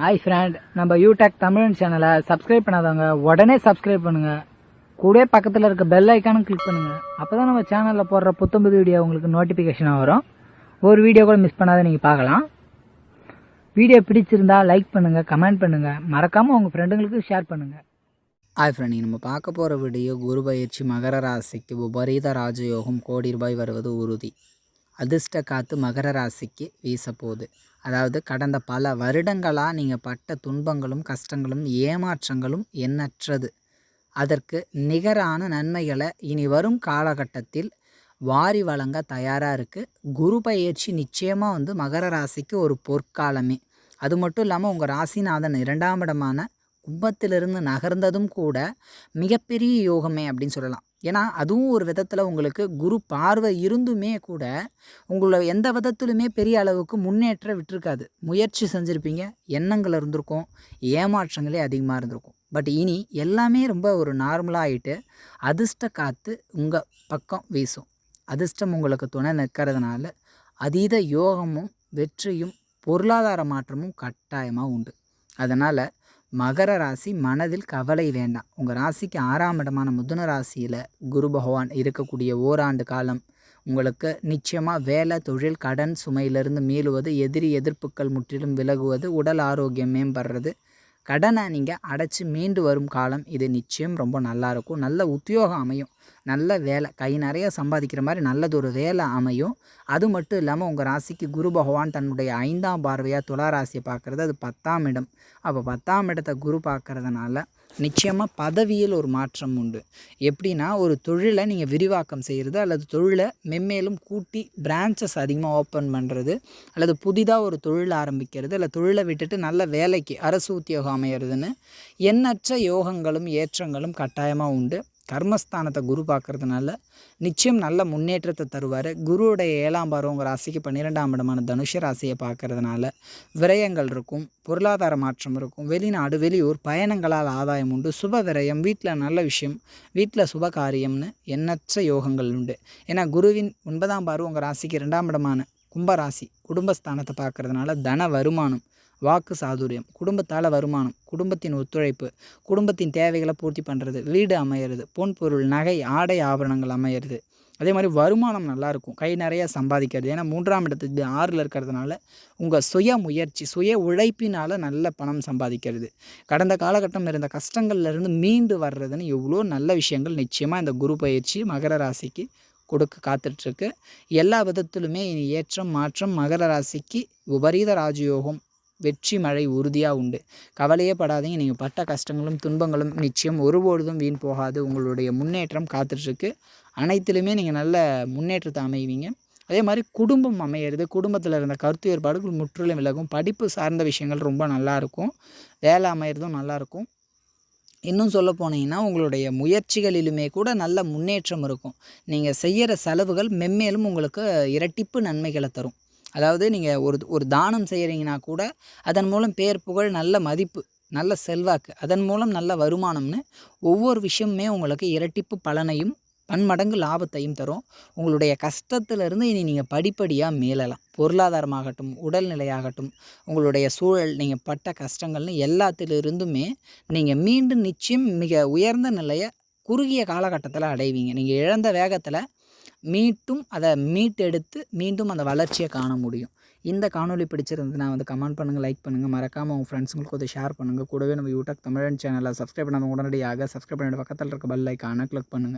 Hi friend நம்ம யூடெக் தமிழ் சேனலை subscribe பண்ணாதவங்க உடனே சப்ஸ்கிரைப் பண்ணுங்க. கூட பக்கத்தில் இருக்க பெல் ஐக்கானும் கிளிக் பண்ணுங்க. அப்பதான் நம்ம சேனலில் போடுற புத்தம்புது வீடியோ உங்களுக்கு நோட்டிஃபிகேஷனாக வரும். ஒரு வீடியோ கூட மிஸ் பண்ணாத நீங்கள் பார்க்கலாம். வீடியோ பிடிச்சிருந்தா லைக் பண்ணுங்கள் கமெண்ட் பண்ணுங்கள் மறக்காமல் உங்கள் ஃப்ரெண்டுங்களுக்கு ஷேர் பண்ணுங்கள் ஹாய் ஃப்ரெண்ட் நம்ம பார்க்க போகிற வீடியோ குரு பயிற்சி மகர ராசிக்கு உபரீத ராஜயோகம் கோடி ரூபாய் வருவது உறுதி. அதிர்ஷ்ட காத்து மகர ராசிக்கு வீசப்போகுது. அதாவது கடந்த பல வருடங்களாக நீங்கள் பட்ட துன்பங்களும் கஷ்டங்களும் ஏமாற்றங்களும் எண்ணற்றது. அதற்கு நிகரான நன்மைகளை இனி வரும் காலகட்டத்தில் வாரி வழங்க தயாராக இருக்குது குரு பயிற்சி நிச்சயமாக வந்து மகர ராசிக்கு ஒரு பொற்காலமே. அது மட்டும் இல்லாமல் உங்கள் ராசிநாதன் இரண்டாம் இடமான கும்பத்திலிருந்து நகர்ந்ததும் கூட மிகப்பெரிய யோகமே அப்படின்னு சொல்லலாம். ஏன்னா அதுவும் ஒரு விதத்தில் உங்களுக்கு குரு பார்வை இருந்துமே கூட உங்களை எந்த விதத்திலுமே பெரிய அளவுக்கு முன்னேற்ற விட்டுருக்காது. முயற்சி செஞ்சுருப்பீங்க எண்ணங்கள் இருந்திருக்கும் ஏமாற்றங்களே அதிகமாக இருந்திருக்கும். பட் இனி எல்லாமே ரொம்ப ஒரு நார்மலாக ஆகிட்டு அதிர்ஷ்ட காற்று உங்கள் பக்கம் வீசும். அதிர்ஷ்டம் உங்களுக்கு துணை நிற்கிறதுனால அதீத யோகமும் வெற்றியும் பொருளாதார மாற்றமும் கட்டாயமாக உண்டு. அதனால் மகர ராசி மனதில் கவலை வேண்டாம். உங்கள் ராசிக்கு ஆறாம் இடமான முதன ராசியில் குரு பகவான் இருக்கக்கூடிய ஓராண்டு காலம் உங்களுக்கு நிச்சயமாக வேலை தொழில் கடன் சுமையிலிருந்து மீளுவது எதிரி எதிர்ப்புகள் முற்றிலும் விலகுவது உடல் ஆரோக்கியம் மேம்படுறது கடனை நீங்கள் அடைச்சி மீண்டு வரும் காலம் இது நிச்சயம் ரொம்ப நல்லாயிருக்கும் நல்ல உத்தியோகம் அமையும். நல்ல வேலை. கை நிறைய சம்பாதிக்கிற மாதிரி நல்லதொரு வேலை அமையும். அது மட்டும் இல்லாமல் உங்கள் ராசிக்கு குரு பகவான் தன்னுடைய ஐந்தாம் பார்வையாக துலா ராசியை பார்க்குறது. அது பத்தாம் இடம். அப்போ பத்தாம் இடத்தை குரு பார்க்குறதுனால நிச்சயமாக பதவியில் ஒரு மாற்றம் உண்டு. எப்படின்னா ஒரு தொழிலை நீங்கள் விரிவாக்கம் செய்கிறது அல்லது தொழிலை மென்மேலும் கூட்டி பிரான்ச்சஸ் அதிகமாக ஓப்பன் பண்ணுறது அல்லது புதிதாக ஒரு தொழில் ஆரம்பிக்கிறது அல்லது தொழிலை விட்டுட்டு நல்ல வேலைக்கு அரசு உத்தியோகம் அமையிறதுன்னு எண்ணற்ற யோகங்களும் ஏற்றங்களும் கட்டாயமாக உண்டு. கர்மஸ்தானத்தை குரு பார்க்குறதுனால நிச்சயம் நல்ல முன்னேற்றத்தை தருவார். குருவுடைய ஏழாம் பார்வை உங்கள் ராசிக்கு பன்னிரெண்டாம் இடமான தனுஷ ராசியை பார்க்கறதுனால விரயங்கள் இருக்கும் பொருளாதார மாற்றம் இருக்கும். வெளிநாடு வெளியூர் பயணங்களால் ஆதாயம் உண்டு. சுப விரயம் வீட்டில் நல்ல விஷயம் வீட்டில் சுப காரியம்னு எண்ணற்ற யோகங்கள் உண்டு. ஏன்னா குருவின் ஒன்பதாம் பாரு உங்கள் ராசிக்கு ரெண்டாம் இடமான கும்பராசி குடும்பஸ்தானத்தை பார்க்கறதுனால தன வருமானம் வாக்கு சாதுரியம் குடும்பத்தால் வருமானம் குடும்பத்தின் ஒத்துழைப்பு குடும்பத்தின் தேவைகளை பூர்த்தி பண்ணுறது வீடு அமையிறது பொன் பொருள் நகை ஆடை ஆபரணங்கள் அமையிறது. அதே மாதிரி வருமானம் நல்லாயிருக்கும் கை நிறைய சம்பாதிக்கிறது. ஏன்னா மூன்றாம் இடத்துக்கு ஆறில் இருக்கிறதுனால உங்கள் சுய முயற்சி சுய உழைப்பினால் நல்ல பணம் சம்பாதிக்கிறது. கடந்த காலகட்டம் இருந்த கஷ்டங்கள்லேருந்து மீண்டு வர்றதுன்னு எவ்வளோ நல்ல விஷயங்கள் நிச்சயமாக இந்த குரு பயிற்சி மகர ராசிக்கு கொடுக்க காத்துட்ருக்கு. எல்லா விதத்திலுமே இனி ஏற்றம் மாற்றம் மகர ராசிக்கு விபரீத ராஜயோகம் வெற்றி மழை உறுதியாக உண்டு. கவலையே படாதீங்க. நீங்கள் பட்ட கஷ்டங்களும் துன்பங்களும் நிச்சயம் ஒருபொழுதும் வீண் போகாது. உங்களுடைய முன்னேற்றம் காத்துட்ருக்கு. அனைத்திலுமே நீங்கள் நல்ல முன்னேற்றத்தை அமைவீங்க. அதே மாதிரி குடும்பம் அமையிறது குடும்பத்தில் இருந்த கருத்து ஏற்பாடுகள் முற்றிலும் விலகும். படிப்பு சார்ந்த விஷயங்கள் ரொம்ப நல்லாயிருக்கும் வேலை அமையிறதும் நல்லாயிருக்கும் இன்னும் சொல்ல போனீங்கன்னா உங்களுடைய முயற்சிகளிலுமே கூட நல்ல முன்னேற்றம் இருக்கும். நீங்கள் செய்கிற செலவுகள் மென்மேலும் உங்களுக்கு இரட்டிப்பு நன்மைகளை தரும். அதாவது நீங்கள் ஒரு ஒரு தானம் செய்கிறீங்கன்னா கூட அதன் மூலம் பேர் புகழ் நல்ல மதிப்பு நல்ல செல்வாக்கு அதன் மூலம் நல்ல வருமானம்னு ஒவ்வொரு விஷயமுமே உங்களுக்கு இரட்டிப்பு பலனையும் பன்மடங்கு லாபத்தையும் தரும். உங்களுடைய கஷ்டத்திலிருந்து இனி நீங்கள் படிப்படியாக மேலலாம். பொருளாதாரமாகட்டும் உடல்நிலையாகட்டும் உங்களுடைய சூழல் நீங்கள் பட்ட கஷ்டங்கள்னு எல்லாத்திலிருந்துமே நீங்கள் மீண்டும் நிச்சயம் மிக உயர்ந்த நிலையை குறுகிய காலகட்டத்தில் அடைவீங்க. நீங்கள் இழந்த வேகத்தில் மீட்டும் அதை மீட்டெடுத்து மீண்டும் அந்த வளர்ச்சியை காண முடியும். இந்த காணொலி பிடிச்சிருந்ததுன்னா வந்து கமெண்ட் பண்ணுங்கள் லைக் பண்ணுங்கள் மறக்காமல் உங்கள் ஃப்ரெண்ட்ஸுங்களுக்கு அதை ஷேர் பண்ணுங்கள் கூடவே நம்ம யூடியூப் தமிழன் சேனலை சப்ஸ்கிரைப் பண்ணாமல் உடனடியாக சப்ஸ்கிரைப் பண்ணிட்டு பக்கத்தில் இருக்க பெல் ஐக்கானை கிளிக் பண்ணுங்கள்